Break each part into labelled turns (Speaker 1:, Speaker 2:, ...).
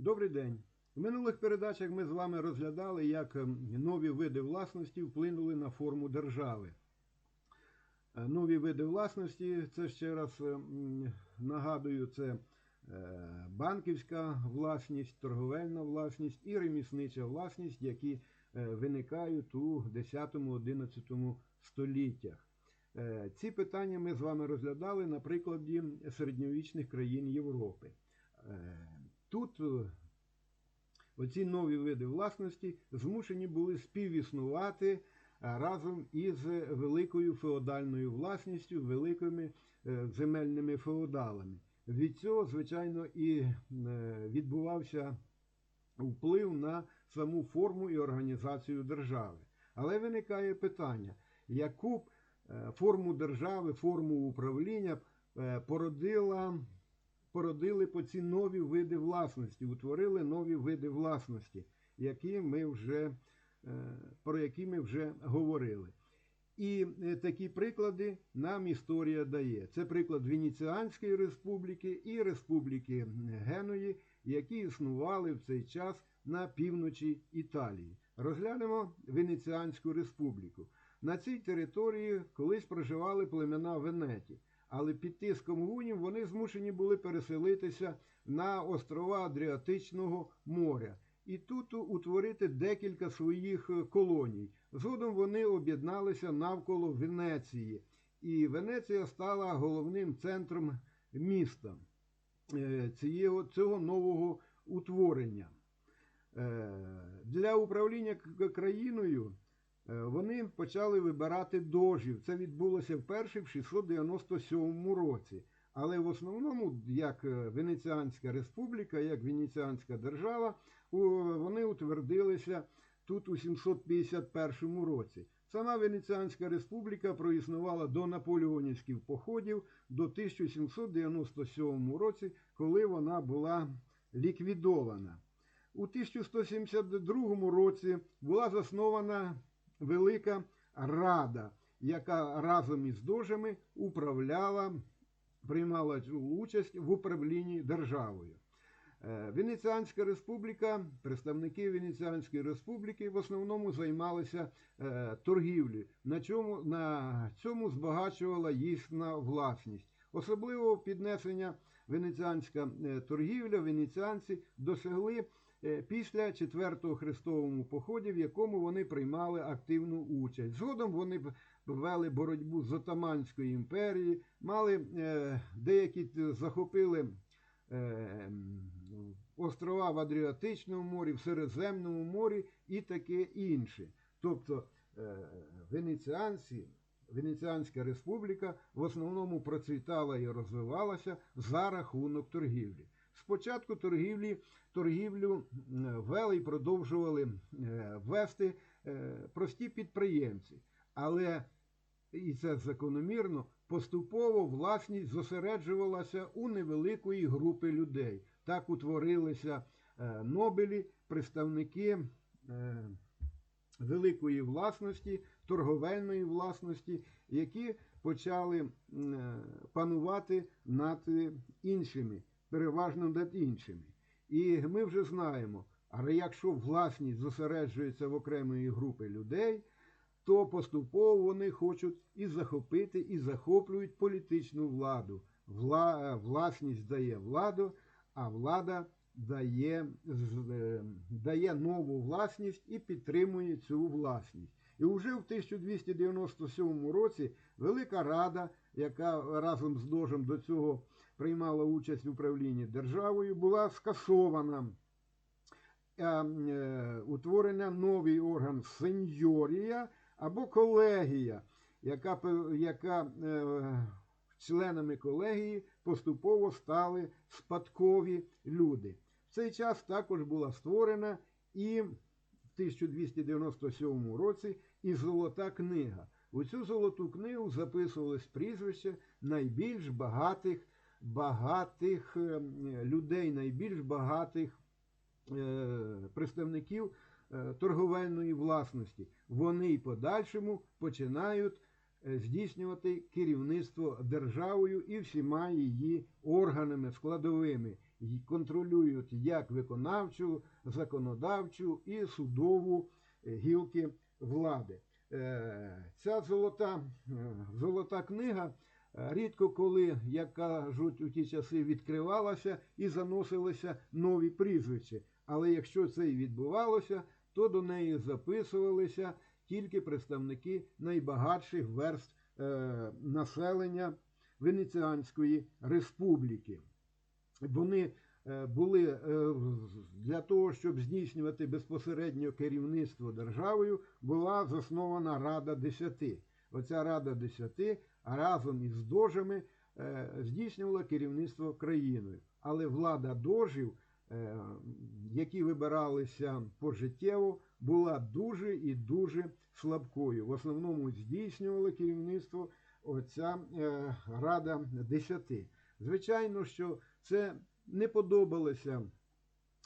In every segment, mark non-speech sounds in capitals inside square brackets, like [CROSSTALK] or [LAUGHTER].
Speaker 1: Добрий день. В минулих передачах ми з вами розглядали, як ем, нові види власності вплинули на форму держави. Е, Нові види власності, це ще раз ем, нагадую, це е, банківська власність, торговельна власність і реміснича власність, які е, виникають у 10-11 століттях. Ці питання ми з вами розглядали на прикладі середньовічних країн Європи. Тут е, оці нові види власності змушені були співіснувати е, разом із великою феодальною власністю, великими е, земельними феодалами. Від цього, звичайно, і відбувався вплив на саму форму і організацію держави. Але виникає питання, яку б форму держави, форму управління породила породили по ці нові види власності, утворили нові види власності, які ми вже, е, про які ми вже говорили. І е, такі приклади нам історія дає. Це приклад Венеціанської республіки і Республіки Геної, які існували в цей час на півночі Італії. Розглянемо Венеціанську республіку. На цій території колись проживали племена Венеті але під тиском гунів вони змушені були переселитися на острова Адріатичного моря. І тут утворити декілька своїх е, колоній. Згодом вони об'єдналися навколо Венеції, і Венеція стала головним центром міста е, цього, цього нового утворення. Е, Для управління країною вони почали вибирати дожів. Це відбулося вперше в 697 році. Але в основному, як е, Венеціанська республіка, як Венеціанська держава, вони утвердилися тут у 751 році. Сама Венеціанська республіка проіснувала до наполеонівських походів до 1797 році, коли вона була ліквідована. У 1172 році була заснована Велика Рада, яка разом із дожами управляла, приймала участь в управлінні державою. Е, Венеціанська республіка, представники Венеціанської республіки в основному займалися е, торгівлею. На цьому, на цьому збагачувала їхня власність. Особливо піднесення венеціанська е, торгівля, венеціанці досягли після четвертого хрестовому поході, в якому вони приймали активну участь. Згодом вони вели боротьбу з Отаманською імперією, мали е, деякі захопили е, острова в Адріатичному морі, в Середземному морі і таке інше. Тобто е, венеціанці, Венеціанська республіка в основному процвітала і розвивалася за рахунок торгівлі. Спочатку торгівлі, торгівлю вели і продовжували е, вести е, прості підприємці. Але і це закономірно, поступово власність зосереджувалася у невеликої групи людей. Так утворилися е, нобелі, представники великої власності, торговельної власності, які почали панувати над іншими, переважно над іншими. І ми вже знаємо, але якщо власність зосереджується в окремої групи людей, то поступово вони хочуть і захопити, і захоплюють політичну владу. Вла, власність дає владу, а влада дає, е, дає нову власність і підтримує цю власність. І вже в 1297 році Велика Рада, яка разом з Дожем до цього приймала участь в управлінні державою, була скасована е, утворення новий орган сеньорія або колегія, яка, яка е, членами колегії поступово стали спадкові люди. В цей час також була створена і в 1297 році і золота книга. У цю золоту книгу записувались прізвища найбільш багатих, багатих е, людей, найбільш багатих е, представників е, торговельної власності. Вони й подальшому починають здійснювати керівництво державою і всіма її органами складовими. й контролюють як виконавчу, законодавчу і судову гілки влади. Ця золота, золота книга рідко коли, як кажуть, у ті часи відкривалася і заносилися нові прізвища. Але якщо це і відбувалося, то до неї записувалися тільки представники найбагатших верст е, населення Венеціанської республіки. Вони е, були е, для того, щоб здійснювати безпосередньо керівництво державою, була заснована Рада Десяти. Оця Рада Десяти разом із дожами е, здійснювала керівництво країною. Але влада дожів, е, які вибиралися пожиттєво, була дуже і дуже слабкою. В основному здійснювала керівництво оця е, Рада Десяти. Звичайно, що це не подобалося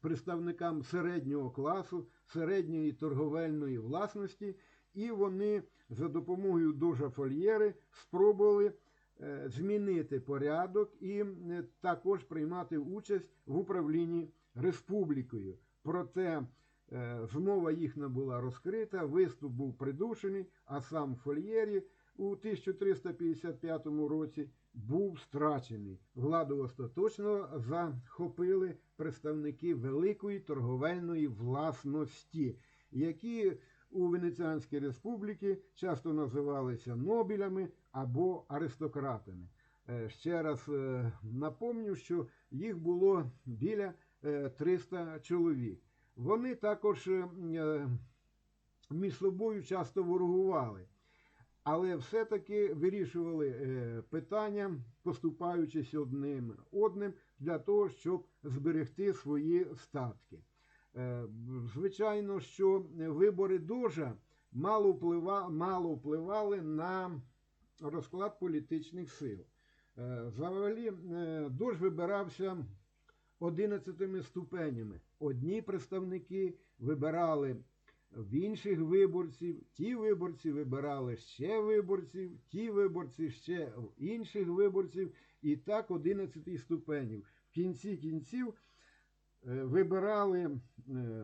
Speaker 1: представникам середнього класу, середньої торговельної власності, і вони за допомогою дожа Фольєри спробували е, змінити порядок і також приймати участь в управлінні республікою. Проте е, змова їхня була розкрита, виступ був придушений, а сам Фольєрі у 1355 році був страчений. Владу остаточно захопили представники великої торговельної власності, які у Венеціанській республіки часто називалися нобілями або аристократами. Е, Ще раз е, напомню, що їх було біля е, 300 чоловік. Вони також е, е, між собою часто ворогували але все-таки вирішували е, питання, поступаючись одним одним для того, щоб зберегти свої статки. Е, Звичайно, що вибори дожа мало, вплива, мало впливали на розклад політичних сил. Е, Взагалі, е, дож вибирався 11 ступенями. Одні представники вибирали в інших виборців, ті виборці вибирали ще виборців, ті виборці ще інших виборців, і так 11 ступенів. В кінці кінців вибирали е,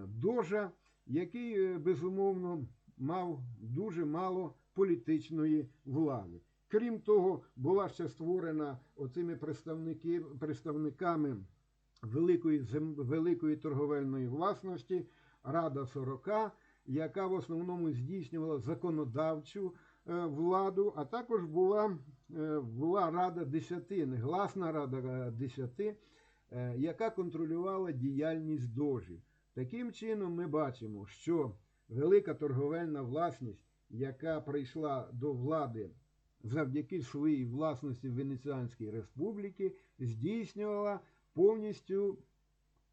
Speaker 1: дожа, який, е, безумовно, мав дуже мало політичної влади. Крім того, була ще створена оцими представниками великої, великої торговельної власності Рада 40, яка в основному здійснювала законодавчу е, владу, а також була, е, була Рада 10, негласна Рада 10, е, яка контролювала діяльність дожів. Таким чином, ми бачимо, що велика торговельна власність, яка прийшла до влади завдяки своїй власності Венеціанської республіки, здійснювала повністю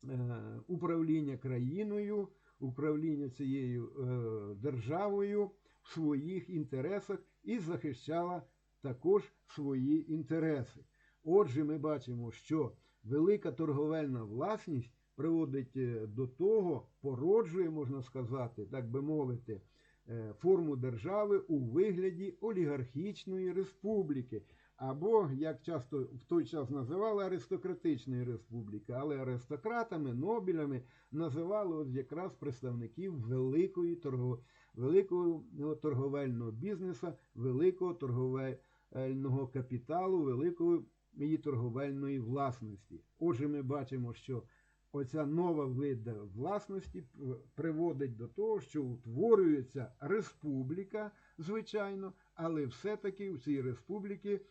Speaker 1: е, управління країною, управління цією е, державою в своїх інтересах і захищала також свої інтереси. Отже, ми бачимо, що велика торговельна власність приводить е, до того, породжує, можна сказати, так би мовити, е, форму держави у вигляді олігархічної республіки, або, як часто в той час називали, аристократичної республіки, але аристократами, нобілями називали от якраз представників великої торго, великого ну, торговельного бізнесу, великого торговельного капіталу, великої її торговельної власності. Отже, ми бачимо, що оця нова вида власності приводить до того, що утворюється республіка, звичайно, але все-таки в цій республіці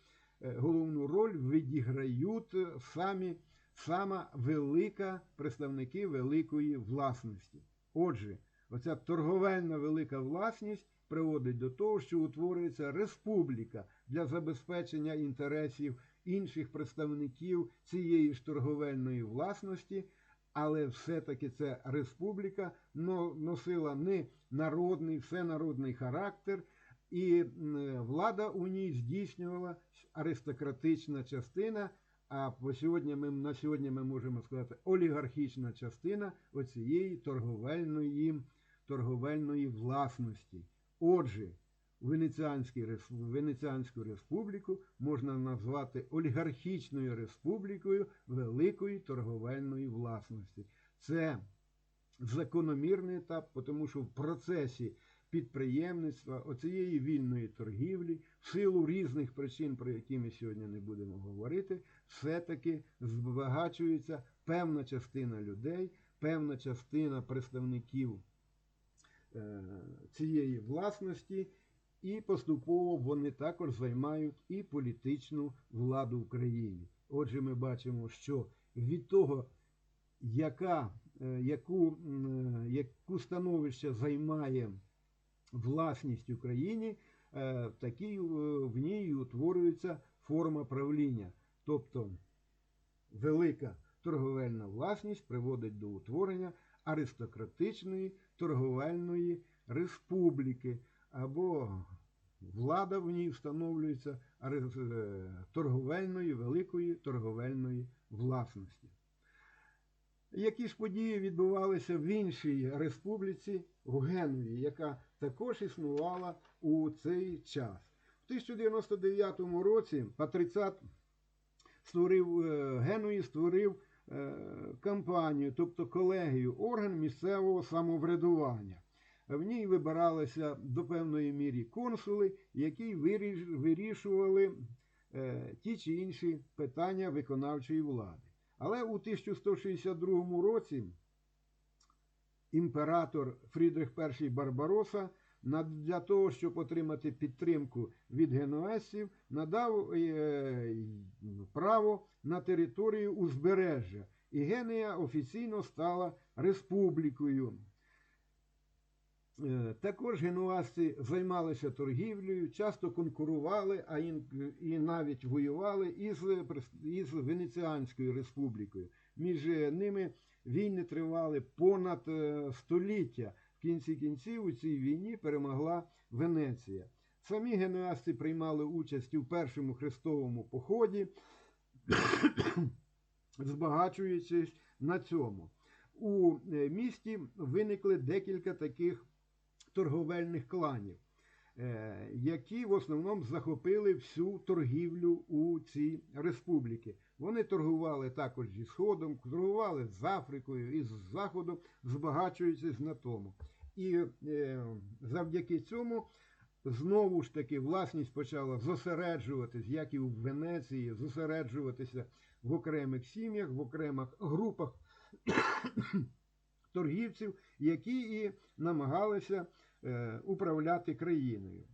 Speaker 1: е, головну роль відіграють е, самі сама велика представники великої власності. Отже, оця торговельна велика власність приводить до того, що утворюється республіка для забезпечення інтересів інших представників цієї ж торговельної власності, але все-таки ця республіка носила не народний, всенародний характер, і влада у ній здійснювала аристократична частина. А по сьогодні ми на сьогодні ми можемо сказати олігархічна частина оцієї торговельної, торговельної власності. Отже, Венеціанську республіку можна назвати олігархічною республікою великої торговельної власності. Це закономірний етап, тому що в процесі підприємництва, оцієї вільної торгівлі, в силу різних причин, про які ми сьогодні не будемо говорити, все-таки збагачується певна частина людей, певна частина представників е, цієї власності, і поступово вони також займають і політичну владу в країні. Отже, ми бачимо, що від того, яка, е, яку, е, яку становище займає власність Україні, е, в в ній утворюється форма правління. Тобто велика торговельна власність приводить до утворення аристократичної торговельної республіки, або влада в ній встановлюється торговельної, великої торговельної власності. Які ж події відбувалися в іншій республіці в Генуї, яка також існувала у цей час? В 1099 році Патрицат створив е, Генуї створив е, кампанію, тобто колегію, орган місцевого самоврядування. В ній вибиралися до певної мірі консули, які вирішували е, ті чи інші питання виконавчої влади. Але у 1162 році імператор Фрідрих І Барбароса для того, щоб отримати підтримку від генуезців, надав е, право на територію узбережжя, і Генія офіційно стала республікою. Е, Також генуазці займалися торгівлею, часто конкурували, а і навіть воювали із, із Венеціанською республікою. Між ними війни тривали понад е, століття. В кінці кінців у цій війні перемогла Венеція. Самі генуазці приймали участь у першому хрестовому поході, [COUGHS] збагачуючись на цьому. У е, місті виникли декілька таких торговельних кланів, е, які в основному захопили всю торгівлю у цій республіки. Вони торгували також зі Сходом, торгували з Африкою і з Заходом, збагачуючись на тому. І е, завдяки цьому знову ж таки власність почала зосереджуватись, як і в Венеції, зосереджуватися в окремих сім'ях, в окремих групах [COUGHS] торгівців, які і намагалися управляти країною.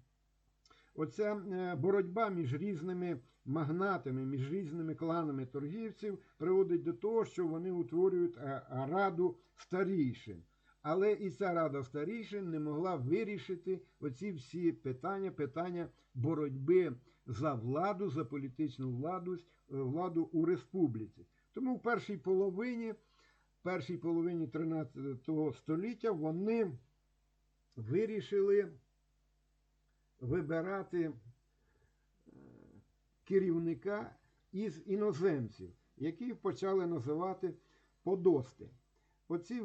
Speaker 1: Оця е, боротьба між різними магнатами, між різними кланами торгівців приводить до того, що вони утворюють е, раду старішин. Але і ця рада старішин не могла вирішити оці всі питання, питання боротьби за владу, за політичну владу, е, владу у республіці. Тому в першій половині, в першій половині 13 століття вони вирішили вибирати е, керівника із іноземців, яких почали називати подости. Оці е,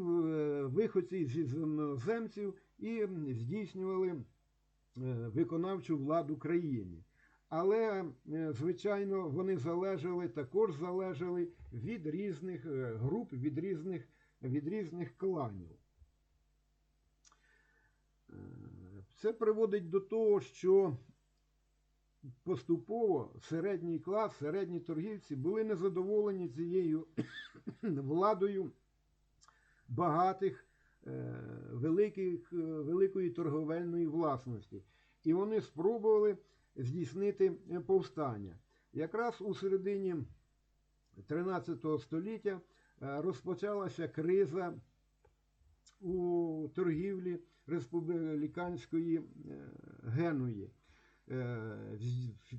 Speaker 1: виходці з іноземців і здійснювали е, виконавчу владу країни. Але, звичайно, вони залежали, також залежали від різних груп, від різних, від різних кланів. Це приводить до того, що поступово середній клас, середні торгівці були незадоволені цією [COUGHS] владою багатих е, великих, е, великої торговельної власності. І вони спробували здійснити повстання. Якраз у середині 13 століття е, розпочалася криза у торгівлі республіканської е, Генуї. Е,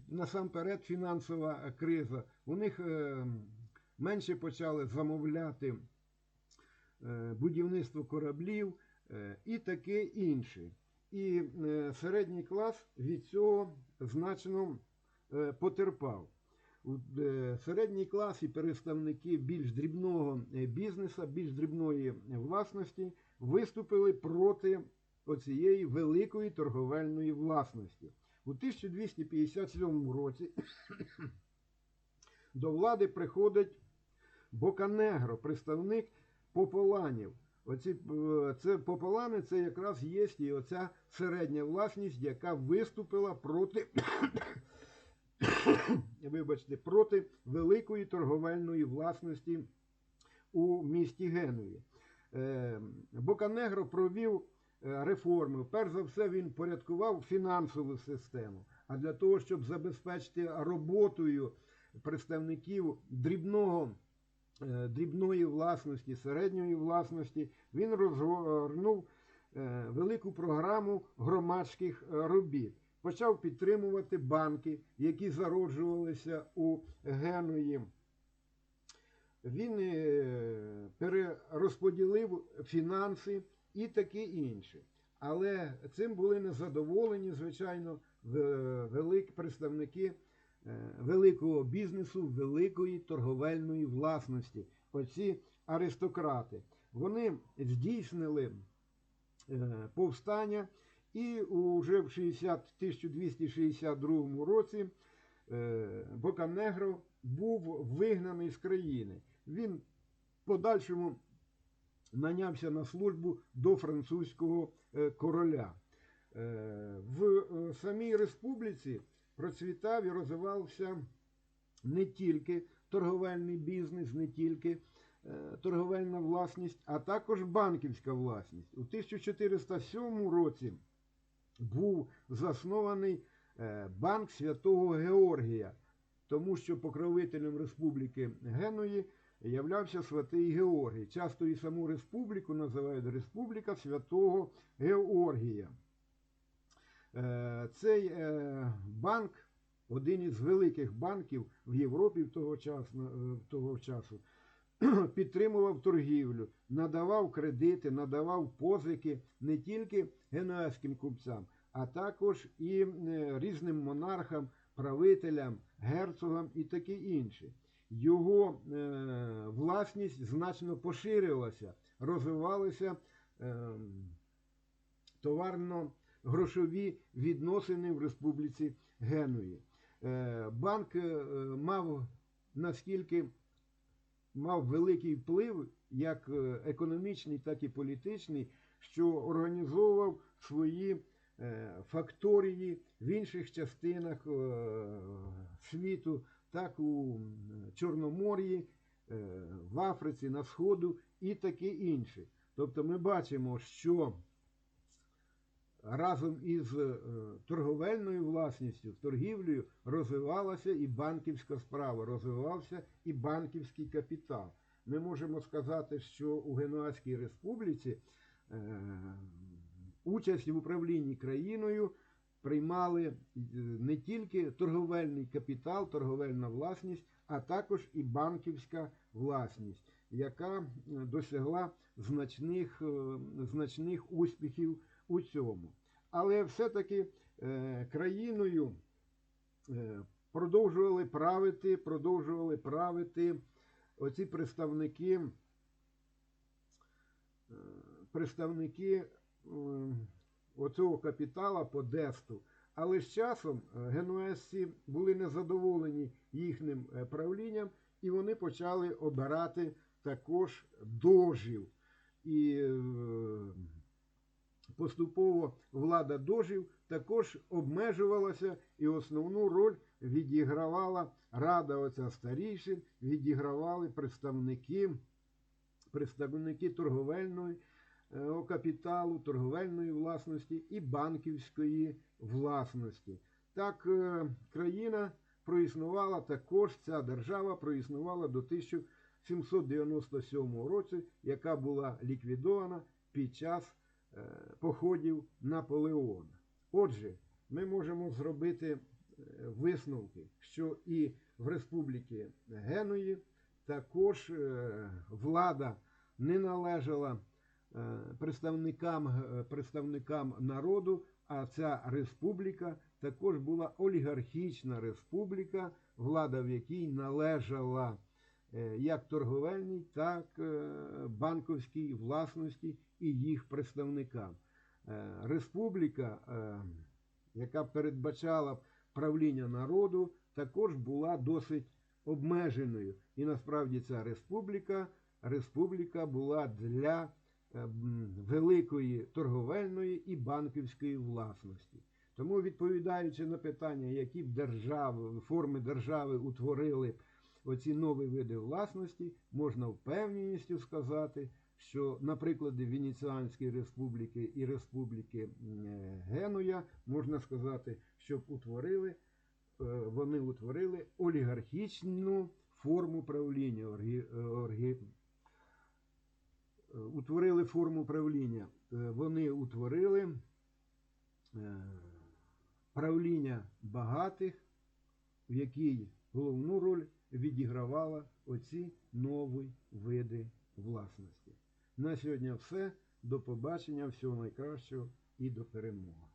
Speaker 1: Насамперед фінансова криза. У них е, менше почали замовляти будівництво кораблів і таке інше. І середній клас від цього значно потерпав. Середній клас і представники більш дрібного бізнесу, більш дрібної власності виступили проти оцієї великої торговельної власності. У 1257 році до влади приходить Боканегро, представник пополанів. Оці, е, це пополани це якраз є і оця середня власність, яка виступила проти, [COUGHS] вибачте, проти великої торговельної власності у місті Генуї. Е, Боканегро провів реформи. Перш за все, він порядкував фінансову систему. А для того, щоб забезпечити роботою представників дрібного, е, дрібної власності, середньої власності, він розгорнув е, велику програму громадських е, робіт. Почав підтримувати банки, які зароджувалися у Генуї. Він е, перерозподілив фінанси і таке інше. Але цим були незадоволені, звичайно, великі представники е, великого бізнесу, великої торговельної власності. Оці аристократи. Вони здійснили е, повстання, і уже в 60, 1262 році е, Боканегро був вигнаний з країни. Він подальшому нанявся на службу до французького е, короля. Е, В е, самій республіці процвітав і розвивався не тільки торговельний бізнес, не тільки торговельна власність, а також банківська власність. У 1407 році був заснований банк святого Георгія, тому що покровителем республіки Геної являвся святий Георгій. Часто і саму республіку називають Республіка Святого Георгія. Е, Цей е, банк, один із великих банків в Європі в того часу, е, того часу [CLEARS THROAT] підтримував торгівлю, надавав кредити, надавав позики не тільки генуезьким купцям, а також і різним монархам, правителям, герцогам і таке інше. Його е, власність значно поширилася, розвивалися е, товарно-грошові відносини в Республіці Генуї. Е, банк мав наскільки мав великий вплив, як економічний, так і політичний, що організовував свої факторії в інших частинах світу, так у Чорномор'ї, е, в Африці, на Сходу і таке інше. Тобто ми бачимо, що разом із е, торговельною власністю, торгівлею розвивалася і банківська справа, розвивався і банківський капітал. Ми можемо сказати, що у Генуазькій республіці е, участь в управлінні країною приймали е, не тільки торговельний капітал, торговельна власність, а також і банківська власність, яка е, досягла значних, е, значних успіхів у цьому. Але все-таки країною продовжували правити, продовжували правити оці представники, представники оцього капітала по десту. Але з часом е, генуезці були незадоволені їхнім е, правлінням, і вони почали обирати також дожів. І е, поступово влада дожив також обмежувалася, і основну роль відігравала рада оця старішин, відігравали представники, представники торговельної капіталу, торговельної власності і банківської власності. Так е, країна проіснувала також, ця держава проіснувала до 1797 року, яка була ліквідована під час е, походів Наполеона. Отже, ми можемо зробити е, висновки, що і в Республіки Геної також е, влада не належала е, представникам, е, представникам народу, а ця республіка також була олігархічна республіка, влада в якій належала е, як торговельній, так е, банковській власності і їх представникам. е, республіка, е, яка передбачала правління народу, також була досить обмеженою. І насправді ця республіка, республіка була для е, великої торговельної і банківської власності. Тому, відповідаючи на питання, які б держави, форми держави утворили оці нові види власності, можна впевненістю сказати, що на прикладі Венеціанської республіки і Республіки е, Генуя можна сказати, щоб утворили, е, вони утворили олігархічну форму правління. оргі- е, оргі- е, Утворили форму правління. Е, Вони утворили е, правління багатих, в якій головну роль відігравала оці нові види власності. На сьогодні все. До побачення, всього найкращого і до перемоги.